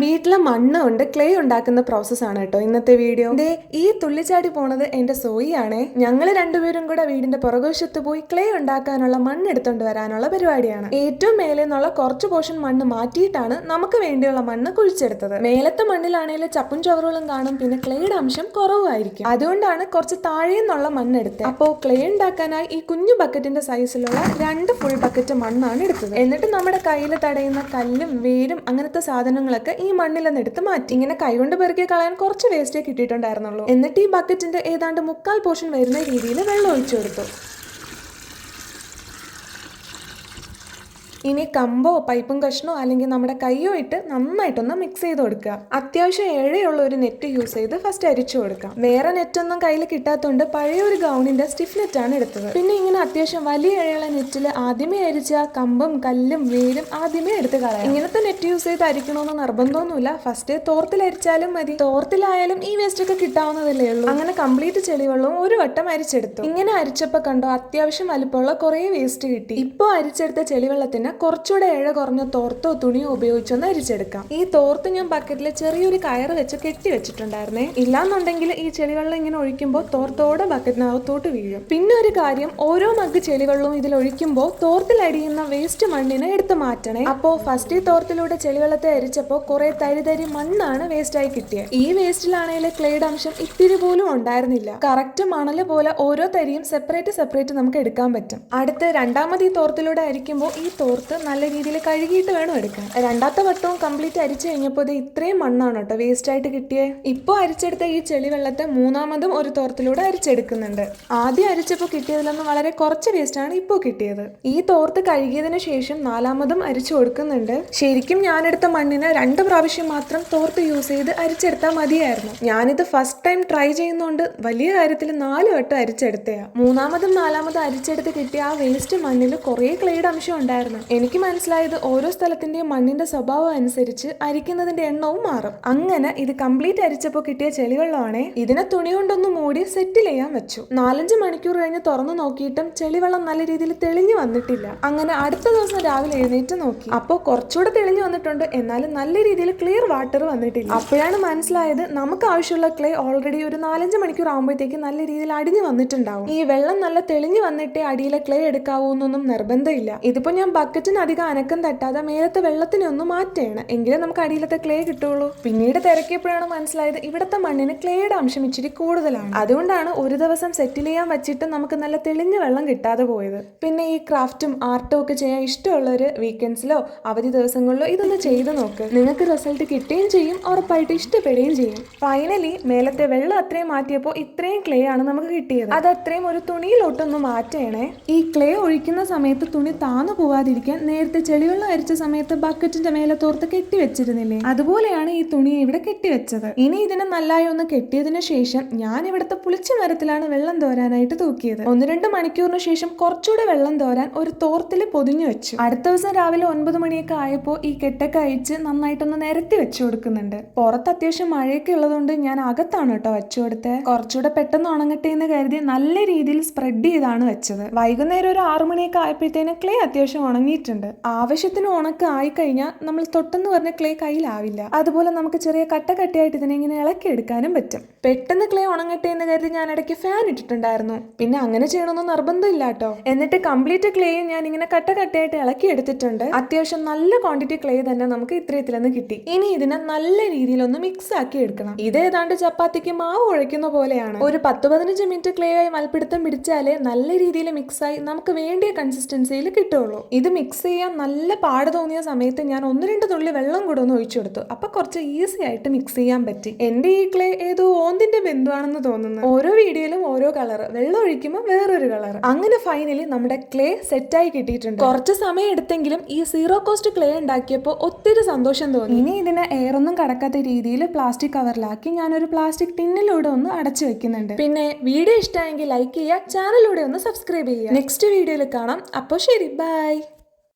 വീട്ടിലെ മണ്ണ് കൊണ്ട് ക്ലേ ഉണ്ടാക്കുന്ന പ്രോസസ് ആണ് കേട്ടോ ഇന്നത്തെ വീഡിയോ ദേ ഈ തുള്ളിച്ചാടി പോണത് എന്റെ സോയിയാണ്. ഞങ്ങൾ രണ്ടുപേരും കൂടെ വീടിന്റെ പുറകുവശത്ത് പോയി ക്ലേ ഉണ്ടാക്കാനുള്ള മണ്ണ് എടുത്തോണ്ട് വരാനുള്ള പരിപാടിയാണ്. ഏറ്റവും മേലെ നിന്നുള്ള കുറച്ച് പോർഷൻ മണ്ണ് മാറ്റിയിട്ടാണ് നമുക്ക് വേണ്ടിയുള്ള മണ്ണ് കുഴിച്ചെടുത്തത്. മേലത്തെ മണ്ണിലാണെങ്കിൽ ചപ്പും ചവറുകളും കാണും പിന്നെ ക്ലേയുടെ അംശം കുറവായിരിക്കും അതുകൊണ്ടാണ് കുറച്ച് താഴെ നിന്നുള്ള മണ്ണ് എടുത്തത്. അപ്പോ ക്ലേ ഉണ്ടാക്കാനായി ഈ കുഞ്ഞു ബക്കറ്റിന്റെ സൈസിലുള്ള രണ്ട് ഫുൾ ബക്കറ്റ് മണ്ണാണ് എടുത്തത്. എന്നിട്ട് നമ്മുടെ കയ്യിൽ തടയുന്ന കല്ലും വേരും അങ്ങനത്തെ സാധനങ്ങളൊക്കെ ഈ മണ്ണിൽ എടുത്ത് മാറ്റി. ഇങ്ങനെ കൈകൊണ്ട് പെറുക്കി കളയാൻ കുറച്ച് വേസ്റ്റേ കിട്ടിയിട്ടുണ്ടായിരുന്നുള്ളൂ. എന്നിട്ട് ഈ ബക്കറ്റിന്റെ ഏതാണ്ട് മുക്കാൽ പോർഷൻ വരുന്ന രീതിയിൽ വെള്ളം ഒഴിച്ചു കൊടുത്തു. ഇനി കമ്പോ പൈപ്പും കഷ്ണോ അല്ലെങ്കിൽ നമ്മുടെ കൈയോ ഇട്ട് നന്നായിട്ടൊന്ന് മിക്സ് ചെയ്ത് കൊടുക്കുക. അത്യാവശ്യം ഏഴയുള്ള ഒരു നെറ്റ് യൂസ് ചെയ്ത് ഫസ്റ്റ് അരിച്ചു കൊടുക്കാം വേറെ നെറ്റൊന്നും കയ്യിൽ കിട്ടാത്തതുകൊണ്ട് പഴയ ഒരു ഗൗണിന്റെ സ്റ്റിഫ് നെറ്റ് ആണ് എടുത്തത്. പിന്നെ ഇങ്ങനെ അത്യാവശ്യം വലിയ ഇഴയുള്ള നെറ്റിൽ ആദ്യമേ അരിച്ച കമ്പും കല്ലും വേരും ആദ്യമേ എടുത്ത് കളയാം ഇങ്ങനത്തെ നെറ്റ് യൂസ് ചെയ്ത് അരിക്കണമെന്ന് നിർബന്ധമൊന്നുമില്ല. ഫസ്റ്റ് തോർത്തിൽ അരിച്ചാലും മതി. തോർത്തിലായാലും ഈ വേസ്റ്റ് ഒക്കെ കിട്ടാവുന്നതല്ലേ ഉള്ളൂ. അങ്ങനെ കംപ്ലീറ്റ് ചെളിവെള്ളവും ഒരു വട്ടം അരിച്ചെടുത്തു. ഇങ്ങനെ അരിച്ചപ്പോ കണ്ടോ അത്യാവശ്യം വലിപ്പമുള്ള കുറേ വേസ്റ്റ് കിട്ടി. ഇപ്പോൾ അരിച്ചെടുത്ത ചെളിവെള്ളത്തിന് കുറച്ചുകൂടെ ഇഴ കുറഞ്ഞ തോർത്തോ തുണിയോ ഉപയോഗിച്ചൊന്ന് അരിച്ചെടുക്കാം. ഈ തോർത്ത് ഞാൻ ബക്കറ്റിൽ ചെറിയൊരു കയറ് വെച്ച് കെട്ടി വെച്ചിട്ടുണ്ടായിരുന്നേ. ഇല്ലാന്നുണ്ടെങ്കിൽ ഈ ചെളിവെള്ളം ഇങ്ങനെ ഒഴിക്കുമ്പോൾ തോർത്തോടെ ബക്കറ്റിനകത്തോട്ട് വീഴും. പിന്നെ ഒരു കാര്യം ഓരോ മഗ് ചെളിവെള്ളവും ഇതിൽ ഒഴിക്കുമ്പോൾ തോർത്തിൽ അടിയുന്ന വേസ്റ്റ് മണ്ണിനെ എടുത്തു മാറ്റണേ. അപ്പോ ഫസ്റ്റ് ഈ തോർത്തിലൂടെ ചെളിവെള്ളത്തെ അരിച്ചപ്പോൾ കുറെ തരി തരി മണ്ണാണ് വേസ്റ്റായി കിട്ടിയത് ഈ വേസ്റ്റിലാണെങ്കിൽ ക്ലേഡ് അംശം ഇത്തിരി പോലും ഉണ്ടായിരുന്നില്ല. കറക്റ്റ് മണൽ പോലെ ഓരോ തരിയും സെപ്പറേറ്റ് സെപ്പറേറ്റ് നമുക്ക് എടുക്കാൻ പറ്റും. അടുത്ത് രണ്ടാമത് ഈ തോർത്തിലൂടെ അരിക്കുമ്പോൾ ഈ തോർത്ത് നല്ല രീതിയിൽ കഴുകിയിട്ട് വേണം എടുക്കാൻ. രണ്ടാമത്തെ വട്ടവും കംപ്ലീറ്റ് അരിച്ചു കഴിഞ്ഞപ്പോൾ ഇത് ഇത്രയും മണ്ണാണ് കേട്ടോ വേസ്റ്റ് ആയിട്ട് കിട്ടിയേ. ഇപ്പോൾ അരിച്ചെടുത്ത ഈ ചെളി വെള്ളത്തെ മൂന്നാമതും ഒരു തോർത്തിലൂടെ അരിച്ചെടുക്കുന്നുണ്ട്. ആദ്യം അരിച്ചപ്പോൾ കിട്ടിയതിലൊന്നും വളരെ കുറച്ച് വേസ്റ്റ് ആണ് ഇപ്പോൾ കിട്ടിയത്. ഈ തോർത്ത് കഴുകിയതിനു ശേഷം നാലാമതും അരിച്ചു കൊടുക്കുന്നുണ്ട്. ശരിക്കും ഞാനെടുത്ത മണ്ണിന് രണ്ട് പ്രാവശ്യം മാത്രം തോർത്ത് യൂസ് ചെയ്ത് അരിച്ചെടുത്താൽ മതിയായിരുന്നു. ഞാനിത് ഫസ്റ്റ് ടൈം ട്രൈ ചെയ്യുന്നതുകൊണ്ട് വലിയ കാര്യത്തിൽ നാല് വട്ടം അരിച്ചെടുത്തയാ. മൂന്നാമതും നാലാമതും അരിച്ചെടുത്ത് കിട്ടിയ ആ വേസ്റ്റ് മണ്ണിൽ കുറേ ക്ലേഡ് അംശം ഉണ്ടായിരുന്നു. എനിക്ക് മനസ്സിലായത് ഓരോ സ്ഥലത്തിന്റെയും മണ്ണിന്റെ സ്വഭാവം അനുസരിച്ച് അരിക്കുന്നതിന്റെ എണ്ണവും മാറും. അങ്ങനെ ഇത് കംപ്ലീറ്റ് അരിച്ചപ്പോൾ കിട്ടിയ ചെളിവെള്ളമാണേ. ഇതിനെ തുണി കൊണ്ടൊന്ന് മൂടി സെറ്റിൽ ചെയ്യാൻ വെച്ചു. നാലഞ്ച് മണിക്കൂർ കഴിഞ്ഞ് തുറന്നു നോക്കിയിട്ടും ചെളിവെള്ളം നല്ല രീതിയിൽ തെളിഞ്ഞു വന്നിട്ടില്ല. അങ്ങനെ അടുത്ത ദിവസം രാവിലെ എഴുന്നേറ്റ് നോക്കി. അപ്പോൾ കുറച്ചുകൂടെ തെളിഞ്ഞു വന്നിട്ടുണ്ട്. എന്നാലും നല്ല രീതിയിൽ ക്ലിയർ വാട്ടർ വന്നിട്ടില്ല. അപ്പോഴാണ് മനസ്സിലായത് നമുക്ക് ആവശ്യമുള്ള ക്ലേ ഓൾറെഡി ഒരു നാലഞ്ച് മണിക്കൂർ ആകുമ്പോഴത്തേക്ക് നല്ല രീതിയിൽ അടിഞ്ഞു വന്നിട്ടുണ്ടാവും. ഈ വെള്ളം നല്ല തെളിഞ്ഞു വന്നിട്ടേ അടിയിലെ ക്ലേ എടുക്കാവൂ എന്നൊന്നും നിർബന്ധമില്ല. ഇതിപ്പോ ഞാൻ ബക്കറ്റിന് അധികം അനക്കം തട്ടാതെ മേലത്തെ വെള്ളത്തിനെ ഒന്ന് മാറ്റണം. എങ്കിലേ നമുക്ക് അടിയിലത്തെ ക്ലേ കിട്ടുള്ളൂ. പിന്നീട് തിരക്കിയപ്പോഴാണ് മനസ്സിലായത് ഇവിടുത്തെ മണ്ണിന് ക്ലേയുടെ അംശം ഇച്ചിരി കൂടുതലാണ്. അതുകൊണ്ടാണ് ഒരു ദിവസം സെറ്റിൽ ചെയ്യാൻ വെച്ചിട്ട് നമുക്ക് നല്ല തെളിഞ്ഞ വെള്ളം കിട്ടാതെ പോയത്. പിന്നെ ഈ ക്രാഫ്റ്റും ആർട്ടും ഒക്കെ ചെയ്യാൻ ഇഷ്ടമുള്ളവർ വീക്കെൻഡ്സിലോ അവധി ദിവസങ്ങളിലോ ഇതൊന്ന് ചെയ്ത് നോക്ക്. നിങ്ങൾക്ക് റിസൾട്ട് കിട്ടുകയും ചെയ്യും ഉറപ്പായിട്ട് ഇഷ്ടപ്പെടുകയും ചെയ്യും. ഫൈനലി മേലത്തെ വെള്ളം അത്രയും മാറ്റിയപ്പോൾ ഇത്രയും ക്ലേ ആണ് നമുക്ക് കിട്ടിയത്. അത് അത്രയും ഒരു തുണിയിലോട്ടൊന്ന് മാറ്റണേ. ഈ ക്ലേ ഒഴിക്കുന്ന സമയത്ത് തുണി താന്നു പോവാതിരിക്കാൻ നേരത്തെ ചെളിവെള്ളം അരിച്ച സമയത്ത് ബക്കറ്റിന്റെ മേലെ തോർത്ത് കെട്ടി വെച്ചിരുന്നില്ലേ? അതുപോലെയാണ് ഈ തുണിയെ ഇവിടെ കെട്ടിവെച്ചത് ഇനി ഇതിനെ നല്ലായി ഒന്ന് കെട്ടിയതിനു ശേഷം ഞാൻ ഇവിടുത്തെ പുളിച്ച മരത്തിലാണ് വെള്ളം തോരാനായിട്ട് തൂക്കിയത്. ഒന്ന് രണ്ട് മണിക്കൂറിന് ശേഷം കുറച്ചുകൂടെ വെള്ളം തോരാൻ ഒരു തോർത്തിൽ പൊതിഞ്ഞു വെച്ചു. അടുത്ത ദിവസം രാവിലെ ഒൻപത് മണിയൊക്കെ ആയപ്പോൾ ഈ കെട്ടൊക്കെ അഴിച്ച് നന്നായിട്ടൊന്ന് നിരത്തി വെച്ചു കൊടുക്കുന്നുണ്ട്. പുറത്ത് അത്യാവശ്യം മഴയൊക്കെ ഉള്ളതുകൊണ്ട് ഞാൻ അകത്താണ് കേട്ടോ വെച്ചു കൊടുത്തത് കുറച്ചുകൂടെ പെട്ടെന്ന് ഉണങ്ങട്ടെ എന്ന് കരുതി നല്ല രീതിയിൽ സ്പ്രെഡ് ചെയ്താണ് വെച്ചത്. വൈകുന്നേരം ഒരു ആറു മണിയൊക്കെ ആയപ്പോഴത്തേന് ക്ലേ അത്യാവശ്യം ഉണങ്ങിയിട്ടുണ്ട്. ആവശ്യത്തിന് ഉണക്കം ആയിക്കഴിഞ്ഞാൽ നമ്മൾ തൊട്ടെന്ന് പറഞ്ഞ ക്ലേ കയ്യിലാവില്ല. അതുപോലെ നമുക്ക് ചെറിയ കട്ട കട്ടയായിട്ട് ഇതിനെ ഇങ്ങനെ ഇളക്കി എടുക്കാനും പറ്റും. പെട്ടെന്ന് ക്ലേ ഉണങ്ങട്ടെ എന്ന് കരുതി ഞാൻ ഇടയ്ക്ക് ഫാൻ ഇട്ടിട്ടുണ്ടായിരുന്നു. പിന്നെ അങ്ങനെ ചെയ്യണമെന്ന് നിർബന്ധമില്ല കേട്ടോ എന്നിട്ട് കംപ്ലീറ്റ് ക്ലേയും ഞാൻ ഇങ്ങനെ കട്ട കട്ടയായിട്ട് ഇളക്കി എടുത്തിട്ടുണ്ട്. അത്യാവശ്യം നല്ല ക്വാണ്ടിറ്റി ക്ലേ തന്നെ നമുക്ക് ഇത്രയത്തിലെന്ന് കിട്ടി. ഇനി ഇതിനെ നല്ല രീതിയിൽ ഒന്ന് മിക്സ് ആക്കി എടുക്കണം. ഇത് ഏതാണ്ട് ചപ്പാത്തിക്ക് മാവ് കുഴയ്ക്കുന്ന പോലെയാണ്. ഒരു പത്ത് പതിനഞ്ച് മിനിറ്റ് ക്ലേ ആയി മൽപ്പിടുത്തം പിടിച്ചാലേ നല്ല രീതിയിൽ മിക്സ് ആയി നമുക്ക് വേണ്ടിയ കൺസിസ്റ്റൻസിയിൽ കിട്ടുള്ളൂ. ഇത് മിക്സ് ചെയ്യാൻ നല്ല പാട് തോന്നിയ സമയത്ത് ഞാൻ ഒന്ന് രണ്ട് തുള്ളി വെള്ളം കൂടെ ഒന്ന് ഒഴിച്ചു കൊടുത്തു. അപ്പൊ കുറച്ച് ഈസി ആയിട്ട് മിക്സ് ചെയ്യാൻ പറ്റി. എന്റെ ഈ ക്ലേ ഏതോ ഓന്തിന്റെ ബന്ധുവാണെന്ന് തോന്നുന്നു. ഓരോ വീഡിയോയിലും ഓരോ കളർ വെള്ളം ഒഴിക്കുമ്പോൾ വേറൊരു കളർ അങ്ങനെ ഫൈനലി നമ്മുടെ ക്ലേ സെറ്റായി കിട്ടിയിട്ടുണ്ട്. കുറച്ച് സമയം എടുത്തെങ്കിലും ഈ സീറോ കോസ്റ്റ് ക്ലേ ഉണ്ടാക്കിയപ്പോൾ ഒത്തിരി സന്തോഷം തോന്നി. ഇനി ഇതിനെ എയർ ഒന്നും കടക്കാത്ത രീതിയിൽ പ്ലാസ്റ്റിക് കവറിലാക്കി ഞാനൊരു പ്ലാസ്റ്റിക് ടിന്നിലൂടെ ഒന്ന് അടച്ചു വെക്കുന്നുണ്ട്. പിന്നെ വീഡിയോ ഇഷ്ടമായെങ്കിൽ ലൈക്ക് ചെയ്യുക ചാനലിലൂടെ ഒന്ന് സബ്സ്ക്രൈബ് ചെയ്യുക. നെക്സ്റ്റ് വീഡിയോയിൽ കാണാം. അപ്പോൾ ശരി ബൈ